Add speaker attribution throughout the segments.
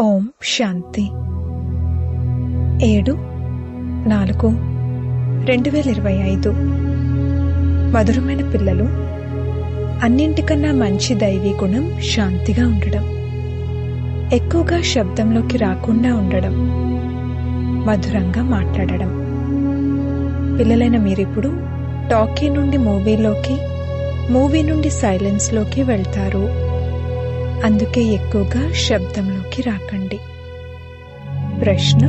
Speaker 1: ఓం శాంతి. ఏడు నాలుగు రెండు వేల ఇరవై ఐదు. మధురమైన పిల్లలు అన్నింటికన్నా మంచి దైవీ గుణం శాంతిగా ఉండడం. ఎక్కువగా శబ్దంలోకి రాకుండా ఉండడం. మధురంగా మాట్లాడడం. పిల్లలైన మీరిప్పుడు టాకీ నుండి మూవీలోకి మూవీ నుండి సైలెన్స్లోకి వెళ్తారు. అందుకే ఎక్కువగా శబ్దంలోకి రాకండి. ప్రశ్న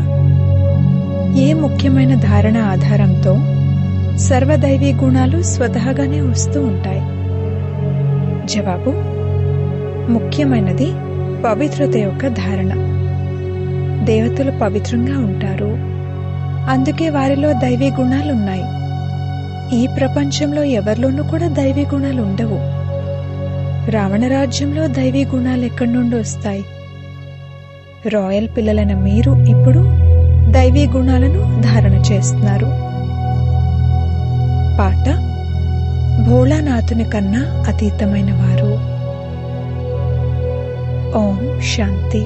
Speaker 1: ఏ ముఖ్యమైన ధారణ ఆధారంతో సర్వదైవీ గుణాలు స్వతహాగానే వస్తూ ఉంటాయి? జవాబు ముఖ్యమైనది పవిత్రత యొక్క ధారణ. దేవతలు పవిత్రంగా ఉంటారు. అందుకే వారిలో దైవీ గుణాలున్నాయి. ఈ ప్రపంచంలో ఎవరిలోనూ కూడా దైవీ గుణాలు ఉండవు. రావణ రాజ్యంలో దైవీ గుణాలు ఎక్కడి నుండి వస్తాయి? రాయల్ పిల్లలైన మీరు ఇప్పుడు దైవీ గుణాలను ధారణ చేస్తున్నారు. పాట భోళానాథుని కన్నా అతీతమైన వారు. ఓం శాంతి.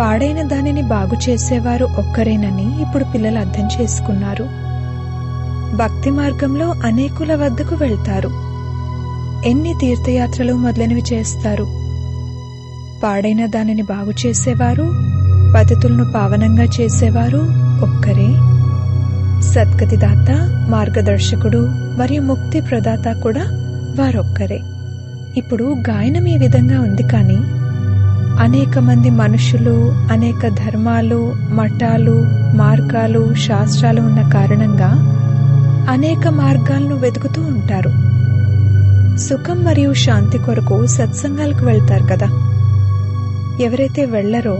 Speaker 1: పాడైన దానిని బాగు చేసేవారు ఒక్కరేనని ఇప్పుడు పిల్లలు అర్థం చేసుకున్నారు. భక్తి మార్గంలో అనేకుల వద్దకు వెళ్తారు. ఎన్ని తీర్థయాత్రలు మొదలైనవి చేస్తారు? పాడైన దానిని బాగు చేసేవారు పతితులను పావనంగా చేసేవారు ఒక్కరే. సద్గతిదాత మార్గదర్శకుడు మరియు ముక్తి ప్రదాత కూడా వారొక్కరే. ఇప్పుడు గాయనం ఈ విధంగా ఉంది కానీ అనేక మంది మనుషులు అనేక ధర్మాలు మఠాలు మార్గాలు శాస్త్రాలు ఉన్న కారణంగా అనేక మార్గాలను వెతుకుతూ ఉంటారు. సుఖం మరియు శాంతి కొరకు సత్సంగాలకు వెళ్తారు కదా. ఎవరైతే వెళ్ళరో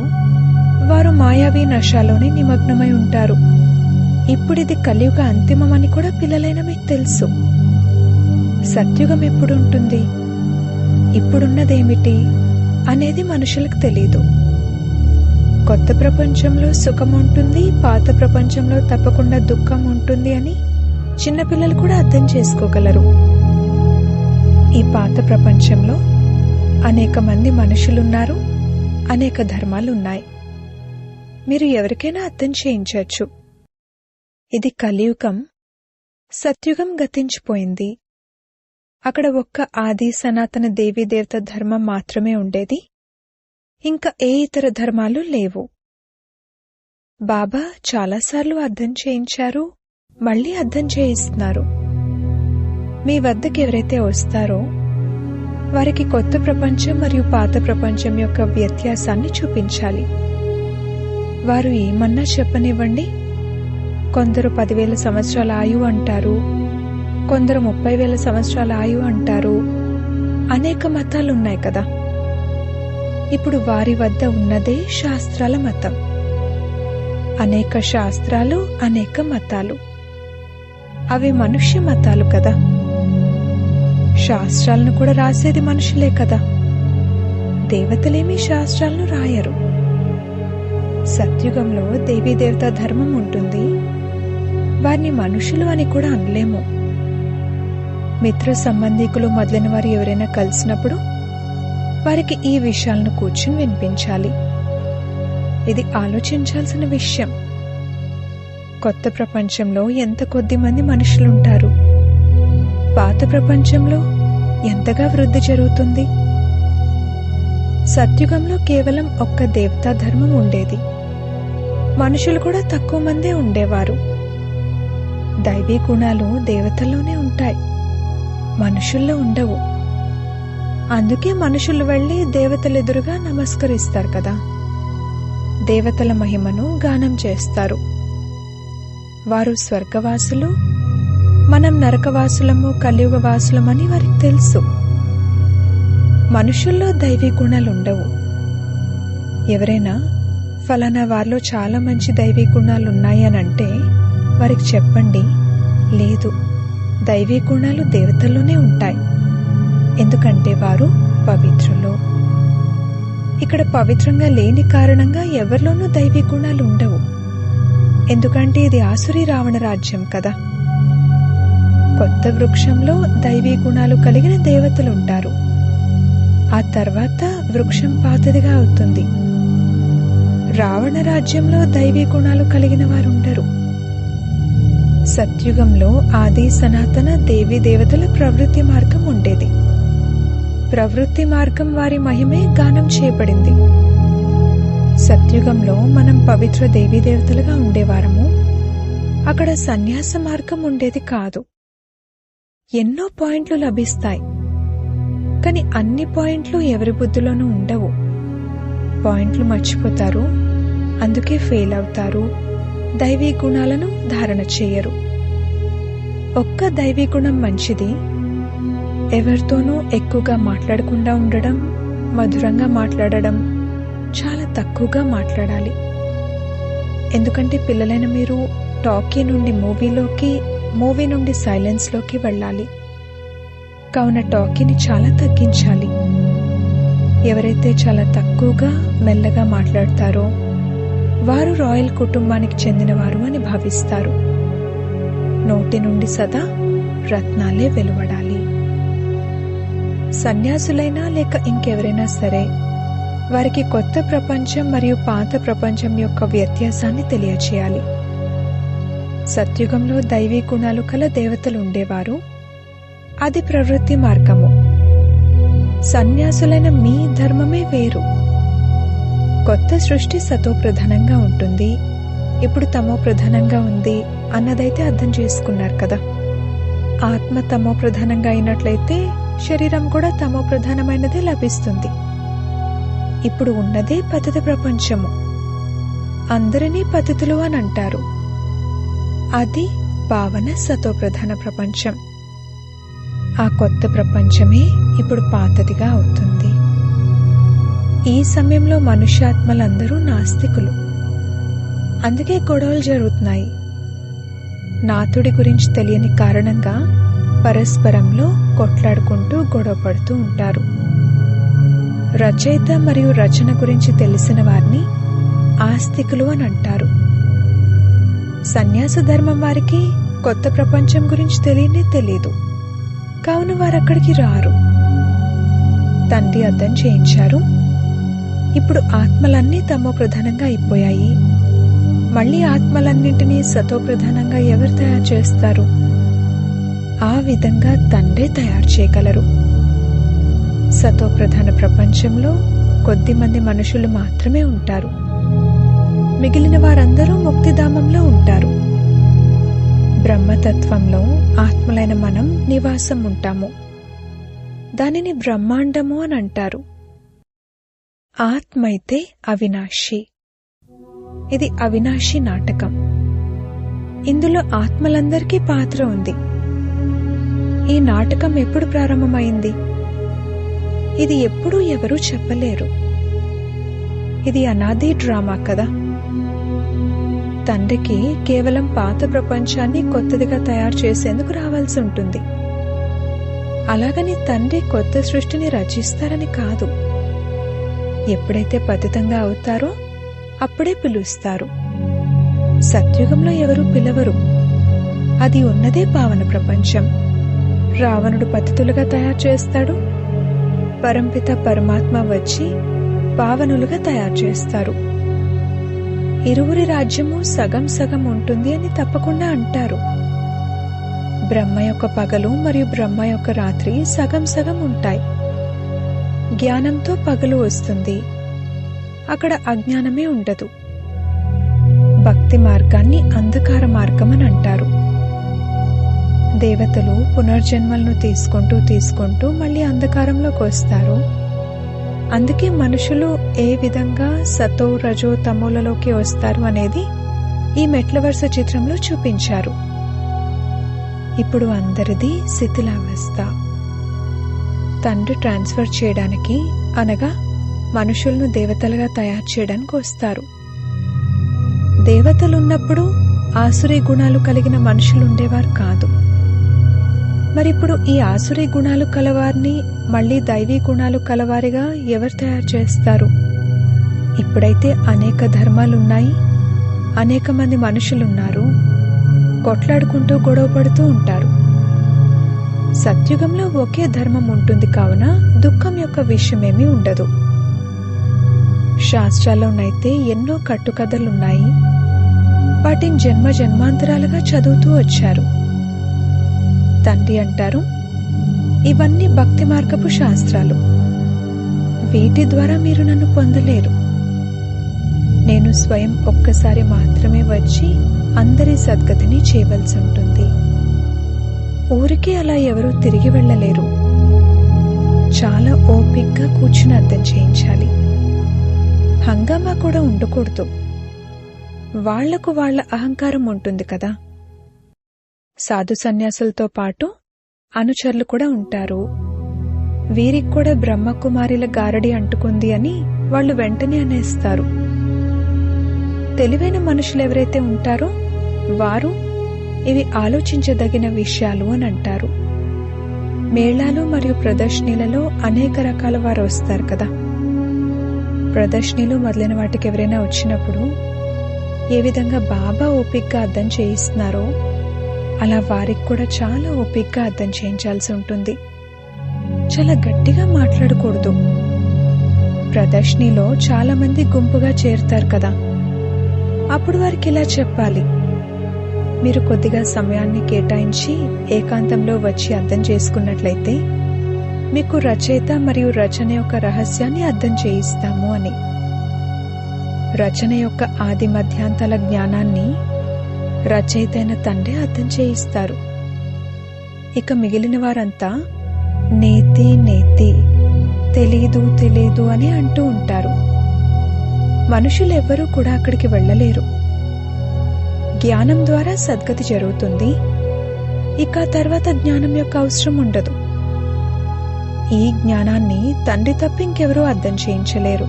Speaker 1: వారు మాయావి నశాలోనే నిమగ్నమై ఉంటారు. ఇప్పుడిది కలియుగ అంతిమమని కూడా పిల్లలైన మీకు తెలుసు. సత్యుగం ఎప్పుడు ఉంటుంది ఇప్పుడున్నదేమిటి అనేది మనుషులకు తెలియదు కొత్త ప్రపంచంలో సుఖం ఉంటుంది పాత ప్రపంచంలో తప్పకుండా దుఃఖం ఉంటుంది అని చిన్నపిల్లలు కూడా అర్థం చేసుకోగలరు. ఈ పాత ప్రపంచంలో అనేక మంది మనుషులున్నారు అనేక ధర్మాలు ఉన్నాయి మీరు ఎవరికైనా అర్థం చేయించవచ్చు. ఇది కలియుగం సత్యుగం గతించిపోయింది. అక్కడ ఒక్క ఆది సనాతన దేవీ దేవత ధర్మం మాత్రమే ఉండేది. ఇంకా ఏ ఇతర ధర్మాలు లేవు. బాబా చాలాసార్లు అర్థం చేయించారు మళ్ళీ అర్థం చేయిస్తున్నారు. మీ వద్దకు ఎవరైతే వస్తారో వారికి కొత్త ప్రపంచం మరియు పాత ప్రపంచం యొక్క వ్యత్యాసాన్ని చూపించాలి. వారు ఏమన్నా చెప్పనివ్వండి? కొందరు పదివేల సంవత్సరాల ఆయు అంటారు కొందరు ముప్పై వేల సంవత్సరాల ఆయు అంటారు. అనేక మతాలు ఉన్నాయి కదా. ఇప్పుడు వారి వద్ద ఉన్నదే శాస్త్రాల మతం. అనేక శాస్త్రాలు అనేక మతాలు. అవి మనుష్య మతాలు కదా. శాస్త్రాలను కూడా రాసేది మనుషులే కదా. దేవతలేమీ శాస్త్రాలను రాయరు. సత్యుగంలో దేవీ దేవత ధర్మం ఉంటుంది. వారిని మనుషులు అని కూడా అనలేము. మిత్ర సంబంధికులు మొదలైన వారు ఎవరైనా కలిసినప్పుడు వారికి ఈ విషయాలను కూర్చుని వినిపించాలి. ఇది ఆలోచించాల్సిన విషయం. కొత్త ప్రపంచంలో ఎంత కొద్ది మంది మనుషులుంటారు? పాత ప్రపంచంలో ఎంతగా వృద్ధి జరుగుతుంది? సత్యుగంలో కేవలం ఒక్క దేవతా ధర్మం ఉండేది. మనుషులు కూడా తక్కువ మందే ఉండేవారు. దైవీ గుణాలు దేవతల్లోనే ఉంటాయి. మనుషుల్లో ఉండవు. అందుకే మనుషులు వెళ్ళి దేవతలెదురుగా నమస్కరిస్తారు కదా. దేవతల మహిమను గానం చేస్తారు. వారు స్వర్గవాసులు మనం నరకవాసులము కలియుగవాసులమని వారికి తెలుసు. మనుషుల్లో దైవీ గుణాలు ఉండవు ఎవరైనా ఫలానా వారిలో చాలా మంచి దైవీ గుణాలు ఉన్నాయని అంటే వారికి చెప్పండి లేదు దైవీ గుణాలు దేవతల్లోనే ఉంటాయి. ఎందుకంటే వారు పవిత్రులు. ఇక్కడ పవిత్రంగా లేని కారణంగా ఎవరిలోనూ దైవీ గుణాలు ఉండవు ఎందుకంటే ఇది ఆసురి రావణ రాజ్యం కదా. కొత్త వృక్షంలో దైవీ గుణాలు కలిగిన దేవతలుంటారు. ఆ తర్వాత వృక్షం పాతదిగా అవుతుంది. రావణ రాజ్యంలో దైవీ గుణాలు కలిగిన వారుండరు. సత్యుగంలో ఆది సనాతన దేవీ దేవతల ప్రవృత్తి మార్గం ఉండేది. ప్రవృత్తి మార్గం వారి మహిమే గానం చేయబడింది. సత్యుగంలో మనం పవిత్ర దేవీ దేవతలుగా ఉండేవారము. అక్కడ సన్యాస మార్గం ఉండేది కాదు. ఎన్నో పాయింట్లు లభిస్తాయి. కానీ అన్ని పాయింట్లు ఎవరి బుద్ధిలోనూ ఉండవు. పాయింట్లు మర్చిపోతారు అందుకే ఫెయిల్ అవుతారు దైవీ గుణాలను ధారణ చేయరు. ఒక్క దైవీ గుణం మంచిది ఎవరితోనూ ఎక్కువగా మాట్లాడకుండా ఉండడం మధురంగా మాట్లాడడం చాలా తక్కువగా మాట్లాడాలి. ఎందుకంటే పిల్లలైన మీరు టాకీ నుండి మూవీలోకి మూవీ నుండి సైలెన్స్లోకి వెళ్ళాలి. కావున టాకీని చాలా తగ్గించాలి. ఎవరైతే చాలా తక్కువగా మెల్లగా మాట్లాడతారో వారు రాయల్ కుటుంబానికి చెందినవారు అని భావిస్తారు. నోటి నుండి సదా రత్నాలే వెలువడాలి. సన్యాసులైనా లేక ఇంకెవరైనా సరే వారికి కొత్త ప్రపంచం మరియు పాత ప్రపంచం యొక్క వ్యత్యాసాన్ని తెలియచేయాలి. సత్యుగంలో దైవీ గుణాలు కల దేవతలు ఉండేవారు. అది ప్రవృత్తి మార్గము. సన్యాసులైన మీ ధర్మమే వేరు. కొత్త సృష్టి సతో ప్రధానంగా ఉంటుంది. ఇప్పుడు తమో ప్రధానంగా ఉంది అన్నదైతే అర్థం చేసుకున్నారు కదా. ఆత్మ తమో ప్రధానంగా అయినట్లయితే శరీరం కూడా తమో ప్రధానమైనదే లభిస్తుంది. ఇప్పుడు ఉన్నదే పతిత ప్రపంచము. అందరినీ పతితులు అని అంటారు. అది పావన సతో ప్రధాన ప్రపంచం. ఆ కొత్త ప్రపంచమే ఇప్పుడు పాతదిగా అవుతుంది. ఈ సమయంలో మనుష్యాత్మలందరూ నాస్తికులు. అందుకే గొడవలు జరుగుతున్నాయి. నాతుడి గురించి తెలియని కారణంగా పరస్పరంలో కొట్లాడుకుంటూ గొడవ పడుతూ ఉంటారు. రచయిత మరియు రచన గురించి తెలిసిన వారిని ఆస్తికులు అని అంటారు. సన్యాస ధర్మం వారికి కొత్త ప్రపంచం గురించి తెలియనే తెలియదు. కావున వారక్కడికి రారు. తండ్రి అర్థం చేయించారు. ఇప్పుడు ఆత్మలన్నీ తమో ప్రధానంగా అయిపోయాయి. మళ్ళీ ఆత్మలన్నింటినీ సతో ప్రధానంగా ఎవరు తయారు చేస్తారు? ఆ విధంగా తండ్రే తయారు చేయగలరు. సతో ప్రధాన ప్రపంచంలో కొద్ది మంది మనుషులు మాత్రమే ఉంటారు. మిగిలిన వారందరూ ముక్తిధామంలో ఉంటారు. బ్రహ్మతత్వంలో ఆత్మలైన మనం నివాసం ఉంటాము దానిని బ్రహ్మాండము అని అంటారు. ఆత్మైతే అవినాశి. ఇది అవినాశి నాటకం. ఇందులో ఆత్మలందరికీ పాత్ర ఉంది. ఈ నాటకం ఎప్పుడు ప్రారంభమైంది? ఇది ఎప్పుడూ ఎవరూ చెప్పలేరు. ఇది అనాది డ్రామా కదా. తండ్రికి కేవలం పాత ప్రపంచాన్ని కొత్తదిగా తయారు చేసేందుకు రావాల్సి ఉంటుంది. అలాగని తండ్రి కొత్త సృష్టిని రచిస్తారని కాదు. ఎప్పుడైతే పతితంగా అవుతారో అప్పుడే పిలుస్తారు. సత్యుగంలో ఎవరు పిలవరు. అది ఉన్నదే పావన ప్రపంచం. రావణుడు పతితులుగా తయారు చేస్తాడు. పరంపిత పరమాత్మ వచ్చి పావనులుగా తయారు చేస్తారు. ఇరువురి రాజ్యము సగం సగం ఉంటుంది అని తప్పకుండా అంటారు. బ్రహ్మ యొక్క పగలు మరియు బ్రహ్మ యొక్క రాత్రి సగం సగం ఉంటాయి. జ్ఞానంతో పగలు వస్తుంది. అక్కడ అజ్ఞానమే ఉండదు. భక్తి మార్గాన్ని అంధకార మార్గం అని అంటారు. దేవతలు పునర్జన్మలను తీసుకుంటూ తీసుకుంటూ మళ్ళీ అంధకారంలోకి వస్తారు. అందుకే మనుషులు ఏ విధంగా సతో రజో తమోలలోకి వస్తారు అనేది ఈ మెట్ల వరుస చిత్రంలో చూపించారు. ఇప్పుడు అందరిది శిథిలావస్థ. తండ్రి ట్రాన్స్ఫర్ చేయడానికి అనగా మనుషులను దేవతలుగా తయారు చేయడానికి వస్తారు. దేవతలున్నప్పుడు ఆసురీ గుణాలు కలిగిన మనుషులు ఉండేవారు కాదు. మరిప్పుడు ఈ ఆసురీ గుణాలు కలవారిని మళ్ళీ దైవీ గుణాలు కలవారిగా ఎవరు తయారు చేస్తారు? ఇప్పుడైతే అనేక ధర్మాలున్నాయి అనేక మంది మనుషులున్నారు కొట్లాడుకుంటూ గొడవ పడుతూ ఉంటారు. సత్యుగంలో ఒకే ధర్మం ఉంటుంది కావున దుఃఖం యొక్క విషయమేమీ ఉండదు. శాస్త్రాల్లోనైతే ఎన్నో కట్టుకథలున్నాయి. వాటిని జన్మ జన్మాంతరాలుగా చదువుతూ వచ్చారు. తండ్రి అంటారు. ఇవన్నీ భక్తి మార్గపు శాస్త్రాలు. వీటి ద్వారా మీరు నన్ను పొందలేరు. నేను స్వయం ఒక్కసారి మాత్రమే వచ్చి అందరి సద్గతిని చేయవలసి ఉంటుంది. ఊరికే అలా ఎవరూ తిరిగి వెళ్ళలేరు. చాలా ఓపిగ్గా కూర్చుని అర్థం చేయించాలి. హంగామా కూడా ఉండకూడదు. వాళ్ళకు వాళ్ళ అహంకారం ఉంటుంది కదా. సాధు సన్యాసులతో పాటు అనుచరులు కూడా ఉంటారు. వీరికి కూడా బ్రహ్మకుమారిల గారడి అంటుకుంది అని వాళ్ళు వెంటనే అనేస్తారు. తెలివైన మనుషులు ఎవరైతే ఉంటారో వారు ఇవి ఆలోచించదగిన విషయాలు అని అంటారు. మేళాలు మరియు ప్రదర్శనలలో అనేక రకాల వారు వస్తారు కదా. ప్రదర్శనలు మొదలైన వాటికి ఎవరైనా వచ్చినప్పుడు ఏ విధంగా బాబా ఓపిక్గా అర్థం చేయిస్తున్నారో అలా వారికి కూడా చాలా ఓపికగా అర్థం చేయించాల్సి ఉంటుంది. చాలా గట్టిగా మాట్లాడకూడదు. ప్రదర్శనలో చాలా మంది గుంపుగా చేరుతారు కదా. అప్పుడు వారికి ఇలా చెప్పాలి. మీరు కొద్దిగా సమయాన్ని కేటాయించి ఏకాంతంలో వచ్చి అర్థం చేసుకున్నట్లయితే మీకు రచయిత మరియు రచన యొక్క రహస్యాన్ని అర్థం చేయిస్తాము అని. రచన యొక్క ఆది మధ్యాంతాల జ్ఞానాన్ని రచయితైన తండ్రి అర్థం చేయిస్తారు. ఇక మిగిలిన వారంతా నేతి నేతి తెలీదు తెలీదు అని అంటూ ఉంటారు. మనుషులెవ్వరూ కూడా అక్కడికి వెళ్ళలేరు. జ్ఞానం ద్వారా సద్గతి జరుగుతుంది. ఇక తర్వాత జ్ఞానం యొక్క అవసరం ఉండదు. ఈ జ్ఞానాన్ని తండ్రి తప్ప ఇంకెవరూ అర్థం చేయించలేరు.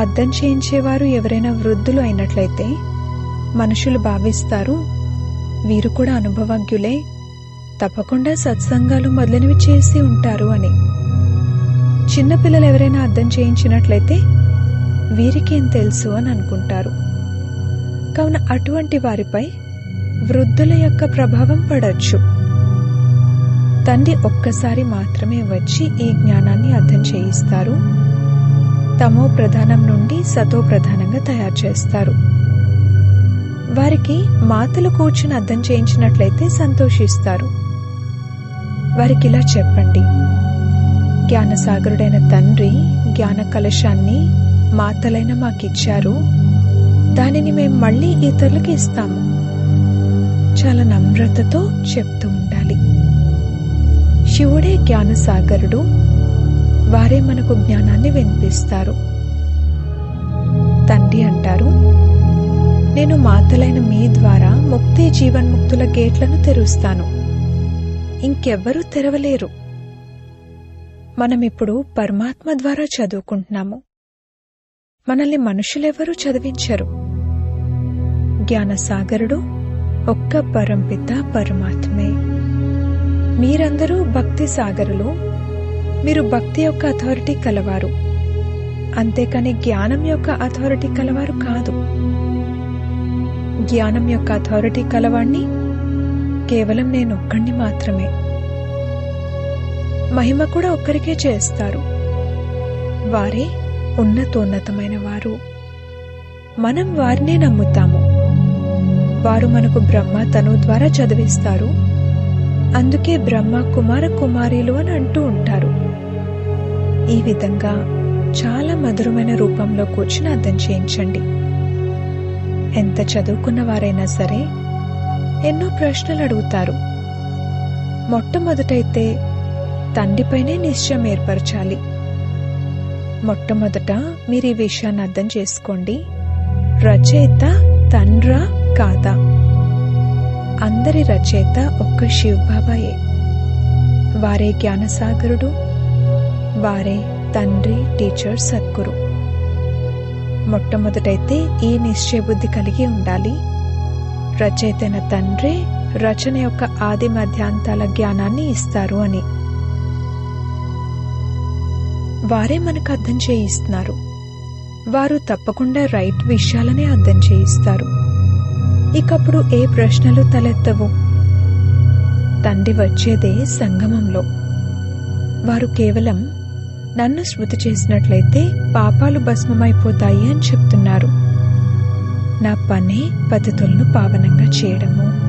Speaker 1: అర్థం చేయించేవారు ఎవరైనా వృద్ధులు అయినట్లయితే మనుషులు భావిస్తారు. వీరు కూడా అనుభవజ్ఞులే. తప్పకుండా సత్సంగాలు మొదలైనవి చేసి ఉంటారు అని. చిన్నపిల్లలు ఎవరైనా అర్థం చేయించినట్లయితే వీరికేం తెలుసు అని అనుకుంటారు. కావున అటువంటి వారిపై వృద్ధుల యొక్క ప్రభావం పడవచ్చు తండ్రి ఒక్కసారి మాత్రమే వచ్చి ఈ జ్ఞానాన్ని అర్థం చేయిస్తారు. తమో ప్రధానం నుండి సతో ప్రధానంగా తయారు చేస్తారు. వారికి మాతలు కూర్చుని అర్థం చేయించినట్లయితే సంతోషిస్తారు. వారికి ఇలా చెప్పండి. జ్ఞానసాగరుడైన తండ్రి జ్ఞాన కలశాన్ని మాతలైన మాకిచ్చారు. దానిని మేము మళ్ళీ ఇతరులకు ఇస్తాము. చాలా నమ్రతతో చెప్తూ ఉండాలి. శివుడే జ్ఞానసాగరుడు. వారే మనకు జ్ఞానాన్ని వినిపిస్తారు. తండ్రి అంటారు నేను మాతలైన మీ ద్వారా ముక్తి జీవన్ముక్తుల గేట్లను తెరుస్తాను. ఇంకెవ్వరూ తెరవలేరు. మనం ఇప్పుడు పరమాత్మ ద్వారా చదువుకుంటున్నాము. మనల్ని మనుషులెవరూ చదివించరు. జ్ఞానసాగరుడు ఒక్క పరంపిత పరమాత్మే. మీరందరూ భక్తి సాగరులు. మీరు భక్తి యొక్క అథారిటీ కలవారు. అంతేకాని జ్ఞానం యొక్క అథారిటీ కలవారు కాదు. జ్ఞానం యొక్క అథారిటీ కలవాణ్ణి కేవలం నేను ఒక్కడిని మాత్రమే. మహిమ కూడా ఒక్కరికే చేస్తారు. వారే ఉన్నతోన్నతమైన వారు. మనం వారినే నమ్ముతాము. వారు మనకు బ్రహ్మ తను ద్వారా చదివిస్తారు. అందుకే బ్రహ్మ కుమార కుమారీలు అని అంటూ ఉంటారు. ఈ విధంగా చాలా మధురమైన రూపంలో కూర్చుని అర్థం చేయించండి. ఎంత చదువుకున్న వారైనా సరే ఎన్నో ప్రశ్నలు అడుగుతారు. మొట్టమొదటైతే తండ్రిపైనే నిశ్చయం ఏర్పరచాలి. మొట్టమొదట మీరు ఈ విషయాన్ని అర్థం చేసుకోండి. రచయిత తండ్రా కాదా? అందరి రచయిత ఒక్క శివబాబాయే. వారే జ్ఞానసాగరుడు వారే తండ్రి టీచర్ సద్గురు. మొట్టమొదటైతే ఈ నిశ్చయబుద్ధి కలిగి ఉండాలి. రచయితైన తండ్రి రచన యొక్క ఆది మధ్యాంతాల జ్ఞానాన్ని ఇస్తారు అని. వారే మనకు అర్థం చేయిస్తున్నారు. వారు తప్పకుండా రైట్ విషయాలనే అర్థం చేయిస్తారు. ఇకప్పుడు ఏ ప్రశ్నలు తలెత్తవు? తండ్రి వచ్చేదే సంగమంలో. వారు కేవలం నన్ను స్మృతి చేసినట్లయితే పాపాలు భస్మమైపోతాయి అని చెప్తున్నారు. నా పనే పద్ధతులను పావనంగా చేయడము.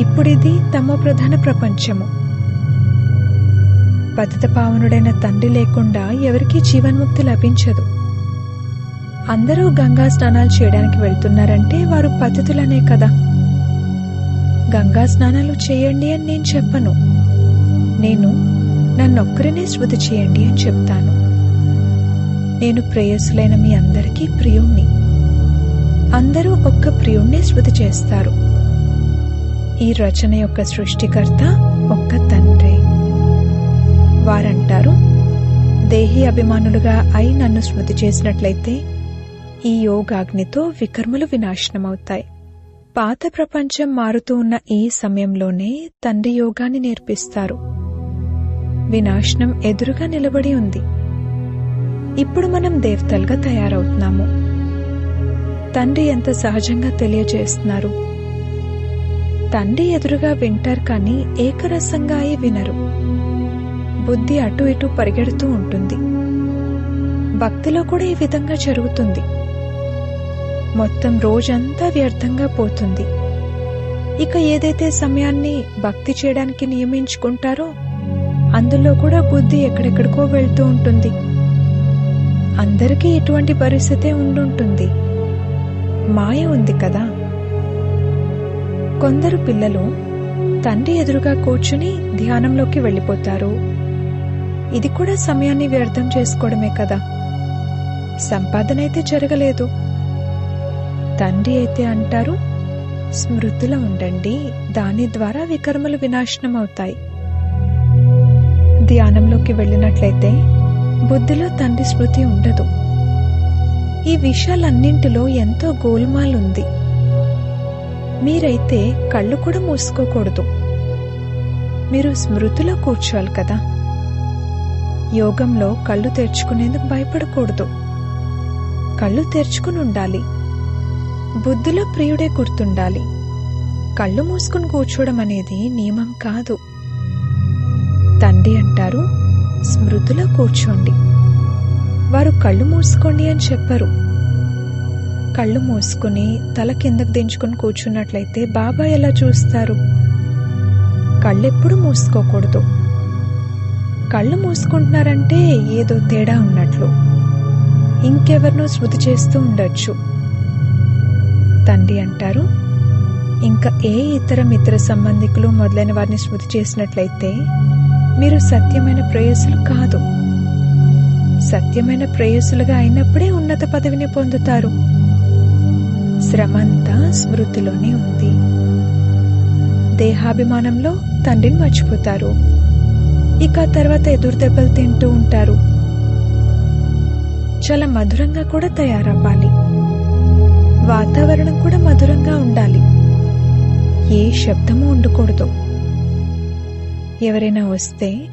Speaker 1: ఇప్పుడిది తమ ప్రధాన ప్రపంచము. పతిత పావనుడైన తండ్రి లేకుండా ఎవరికీ జీవన్ముక్తి లభించదు. అందరూ గంగా స్నానాలు చేయడానికి వెళ్తున్నారంటే వారు పతితులనే కదా. గంగా స్నానాలు చేయండి అని నేను చెప్పను. నేను నన్నొక్కరినే శృతి చేయండి అని చెప్తాను. నేను ప్రేయసులైన మీ అందరికీ ప్రియుణ్ణి. అందరూ ఒక్క ప్రియుణ్ణే శృతి చేస్తారు. ఈ రచన యొక్క సృష్టికర్త ఒక్క తండ్రి. వారంటారు దేహి అభిమానులుగా అయి నన్ను స్మృతి చేసినట్లయితే ఈ యోగాగ్నితో వికర్మలు వినాశనమవుతాయి. పాత ప్రపంచం మారుతూ ఉన్న ఈ సమయంలోనే తండ్రి యోగాన్ని నేర్పిస్తారు. వినాశనం ఎదురుగా నిలబడి ఉంది. ఇప్పుడు మనం దేవతలుగా తయారవుతున్నాము. తండ్రి ఎంత సహజంగా తెలియజేస్తున్నారు. తండ్రి ఎదురుగా వింటారు కానీ ఏకరసంగా అయి వినరు. బుద్ధి అటు ఇటు పరిగెడుతూ ఉంటుంది. భక్తిలో కూడా ఈ విధంగా జరుగుతుంది. మొత్తం రోజంతా వ్యర్థంగా పోతుంది. ఇక ఏదైతే సమయాన్ని భక్తి చేయడానికి నియమించుకుంటారో అందులో కూడా బుద్ధి ఎక్కడెక్కడికో వెళ్తూ ఉంటుంది. అందరికీ ఇటువంటి పరిస్థితే ఉండుంటుంది. మాయ ఉంది కదా. కొందరు పిల్లలు తండ్రి ఎదురుగా కూర్చుని ధ్యానంలోకి వెళ్ళిపోతారు. ఇది కూడా సమయాన్ని వ్యర్థం చేసుకోవడమే కదా. సంపాదన అయితే జరగలేదు. తండ్రి అయితే అంటారు స్మృతిలో ఉండండి దాని ద్వారా వికర్మలు వినాశనం అవుతాయి. ధ్యానంలోకి వెళ్ళినట్లయితే బుద్ధిలో తండ్రి స్మృతి ఉండదు. ఈ విషయాలన్నింటిలో ఎంతో గోల్మాల్ ఉంది మీరైతే కళ్ళు కూడా మూసుకోకూడదు. మీరు స్మృతిలో కూర్చోవాలి కదా. యోగంలో కళ్ళు తెరుచుకునేందుకు భయపడకూడదు. కళ్ళు తెరుచుకుని ఉండాలి. బుద్ధిలో ప్రియుడే గుర్తుండాలి. కళ్ళు మూసుకుని కూర్చోవడం అనేది నియమం కాదు. తండ్రి అంటారు. స్మృతిలో కూర్చోండి. వారు కళ్ళు మూసుకోండి అని చెప్పరు. కళ్ళు మూసుకుని తల కిందకు దించుకుని కూర్చున్నట్లయితే బాబా ఎలా చూస్తారు? కళ్ళెప్పుడు మూసుకోకూడదు. కళ్ళు మూసుకుంటున్నారంటే ఏదో తేడా ఉన్నట్లు. ఇంకెవరినో శృతి చేస్తూ ఉండొచ్చు. తండ్రి అంటారు ఇంకా ఏ ఇతర మిత్ర సంబంధికులు మొదలైన వారిని స్మృతి చేసినట్లయితే మీరు సత్యమైన ప్రేయసులు కాదు. సత్యమైన ప్రేయసులుగా అయినప్పుడే ఉన్నత పదవిని పొందుతారు. శ్రమంతా స్మృతిలోనే ఉంది. దేహాభిమానంలో తండ్రిని మర్చిపోతారు. ఇక తర్వాత ఎదురు దెబ్బలు తింటూ ఉంటారు. చాలా మధురంగా కూడా తయారవ్వాలి. వాతావరణం కూడా మధురంగా ఉండాలి. ఏ శబ్దము ఉండకూడదు. ఎవరైనా వస్తే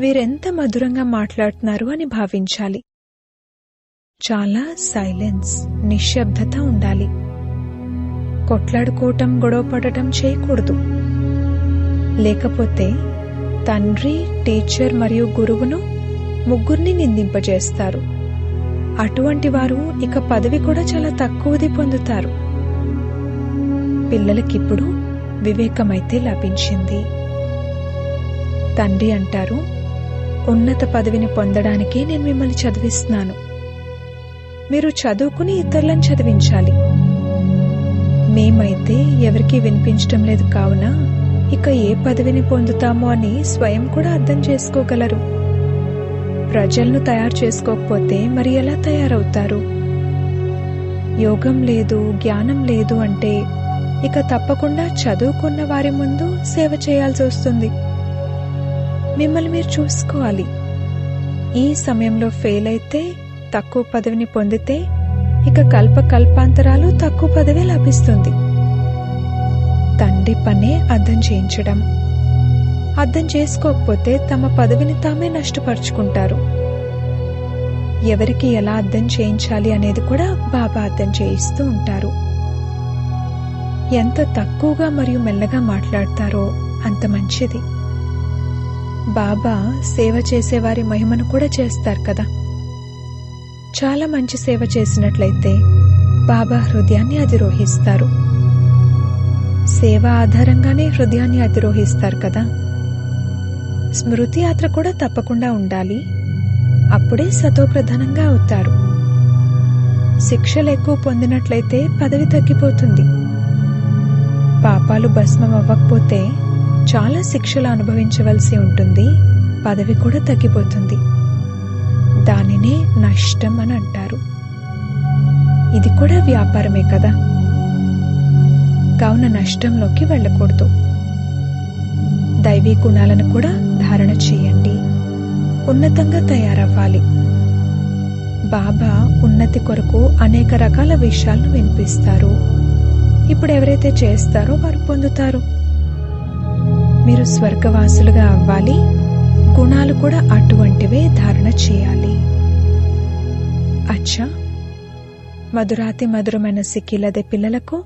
Speaker 1: వీరెంత మధురంగా మాట్లాడుతున్నారు అని భావించాలి. చాలా సైలెన్స్ నిశ్శబ్దత ఉండాలి. కొట్లాడుకోవటం గొడవపడటం చేయకూడదు. లేకపోతే తండ్రి టీచర్ మరియు గురువును ముగ్గురిని నిందింపజేస్తారు. అటువంటి వారు ఇక పదవి కూడా చాలా తక్కువది పొందుతారు. పిల్లలకిప్పుడు వివేకమైతే లభించింది. తండ్రి అంటారు. ఉన్నత పదవిని పొందడానికి నేను మిమ్మల్ని చదివిస్తున్నాను. మీరు చదువుకుని ఇతరులను చదివించాలి. మేమైతే ఎవరికీ వినిపించటం లేదు కావున ఇక ఏ పదవిని పొందుతామో అని స్వయం కూడా అర్థం చేసుకోగలరు. ప్రజలను తయారు చేసుకోకపోతే మరి ఎలా తయారవుతారు? యోగం లేదు జ్ఞానం లేదు అంటే ఇక తప్పకుండా చదువుకున్న వారి ముందు సేవ చేయాల్సి వస్తుంది. మిమ్మల్ని మీరు చూసుకోవాలి. ఈ సమయంలో ఫెయిల్ అయితే తక్కువ పదవిని పొందితే ఇక కల్ప కల్పాంతరాలు తక్కువ పదవి లభిస్తుంది. తండ్రి పనే అర్థం చేయించడం. అర్థం చేసుకోకపోతే తమ పదవిని తామే నష్టపరుచుకుంటారు. ఎవరికి ఎలా అర్థం చేయించాలి అనేది కూడా బాబా అర్థం చేయిస్తూ ఉంటారు. ఎంత తక్కువగా మరియు మెల్లగా మాట్లాడతారో అంత మంచిది. బాబా సేవ చేసేవారి మహిమను కూడా చేస్తారు కదా. చాలా మంచి సేవ చేసినట్లయితే బాబా హృదయాన్ని అధిరోహిస్తారు. సేవ ఆధారంగానే హృదయాన్ని అధిరోహిస్తారు కదా. స్మృతి యాత్ర కూడా తప్పకుండా ఉండాలి. అప్పుడే సతోప్రధానంగా అవుతారు. శిక్షలు ఎక్కువ పొందినట్లయితే పదవి తగ్గిపోతుంది. పాపాలు భస్మం అవ్వకపోతే చాలా శిక్షలు అనుభవించవలసి ఉంటుంది. పదవి కూడా తగ్గిపోతుంది. దానినే నష్టం అని అంటారు. ఇది కూడా వ్యాపారమే కదా? కావున నష్టంలోకి వెళ్ళకూడదు. దైవీ గుణాలను కూడా ధారణ చేయండి. ఉన్నతంగా తయారవ్వాలి. బాబా ఉన్నతి కొరకు అనేక రకాల విషయాలను వినిపిస్తారు. ఇప్పుడు ఎవరైతే చేస్తారో వారు పొందుతారు. మీరు స్వర్గవాసులుగా అవ్వాలి. గుణాలు కూడా అటువంటివే ధారణ చేయాలి. అచ్చా. మధురాతి మధురమైన సిక్కిలదే పిల్లలకు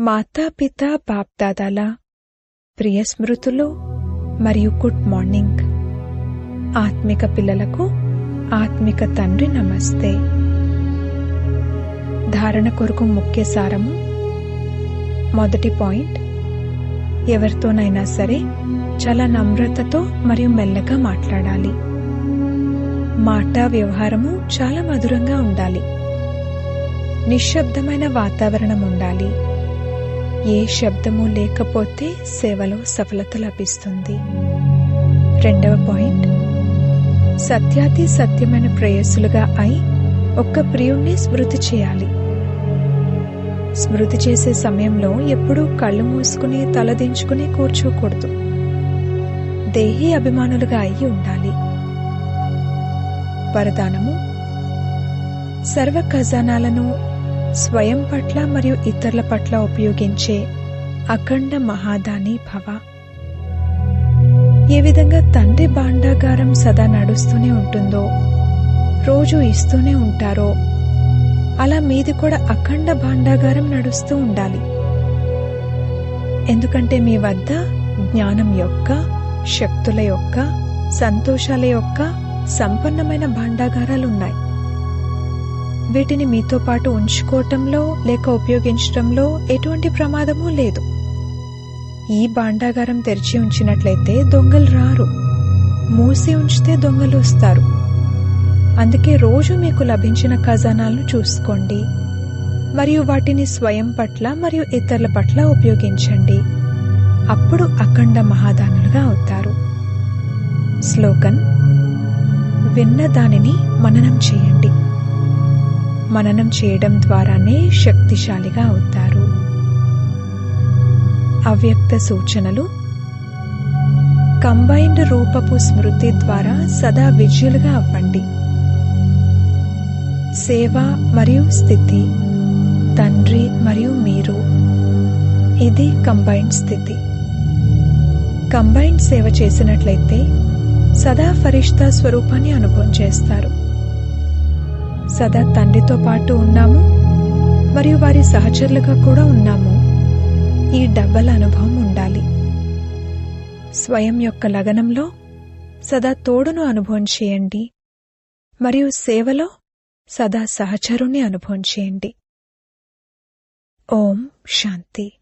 Speaker 1: మాతా పిత బాప్దాదాల ప్రియ స్మృతులు మరియు గుడ్ మార్నింగ్. ఆత్మిక పిల్లలకు ఆత్మిక తండ్రి నమస్తే. ధారణ కొరకు ముఖ్య సారము మొదటి పాయింట్ ఎవరితోనైనా సరే చాలా నమ్రతతో మరియు మెల్లగా మాట్లాడాలి. మాట వ్యవహారము చాలా మధురంగా ఉండాలి. నిశ్శబ్దమైన వాతావరణం ఉండాలి. ఏ శబ్దము లేకపోతే సేవలో సఫలత లభిస్తుంది. రెండవ పాయింట్. సత్యాతి సత్యమైన ప్రేయస్సులుగా అయి ఒక్క ప్రియుణ్ణి స్మృతి చేయాలి. స్మృతి చేసే సమయంలో ఎప్పుడూ కళ్ళు మూసుకుని తలదించుకుని కూర్చోకూడదు. దేహీ అభిమానులుగా అయి ఉండాలి. వరదానము సర్వ ఖజానాలను స్వయం పట్ల మరియు ఇతరుల పట్ల ఉపయోగించే అఖండ మహాదాని భవ. ఏ విధంగా తండ్రి భాండాగారం సదా నడుస్తూనే ఉంటుందో రోజు ఇస్తూనే ఉంటారో అలా మీది కూడా అఖండ భాండాగారం నడుస్తూ ఉండాలి. ఎందుకంటే మీ వద్ద జ్ఞానం యొక్క శక్తుల యొక్క సంతోషాల యొక్క సంపన్నమైన భాండాగారాలున్నాయి వీటిని మీతో పాటు ఉంచుకోవటంలో లేక ఉపయోగించటంలో ఎటువంటి ప్రమాదమూ లేదు. ఈ భాండాగారం తెరిచి ఉంచినట్లయితే దొంగలు రారు. మూసి ఉంచితే దొంగలు వస్తారు. అందుకే రోజు మీకు లభించిన ఖజానాలను చూసుకోండి. మరియు వాటిని స్వయం పట్ల మరియు ఇతరుల పట్ల ఉపయోగించండి. అప్పుడు అఖండ మహాదానులుగా అవుతారు. స్లోగన్ విన్న దానిని మననం చేయండి. మననం చేయడం ద్వారానే శక్తిశాలిగా అవుతారు. అవ్యక్త సూచనలు కంబైన్డ్ రూపపు స్మృతి ద్వారా సదా విజయులుగా అవ్వండి. సేవ మరియు స్థితి తండ్రి మరియు మీరు. ఇది కంబైన్డ్ స్థితి. కంబైన్డ్ సేవ చేసినట్లయితే సదా ఫరిష్తా స్వరూపాన్ని అనుభవం చేస్తారు. సదా తండ్రితో పాటు ఉన్నాము మరియు వారి సహచరులుగా కూడా ఉన్నాము. ఈ డబ్బల అనుభవం ఉండాలి. స్వయం యొక్క లగనంలో సదా తోడును అనుభవం చేయండి. మరియు సేవలో సదా సహచరుణ్ణి అనుభవం చేయండి ఓం శాంతి.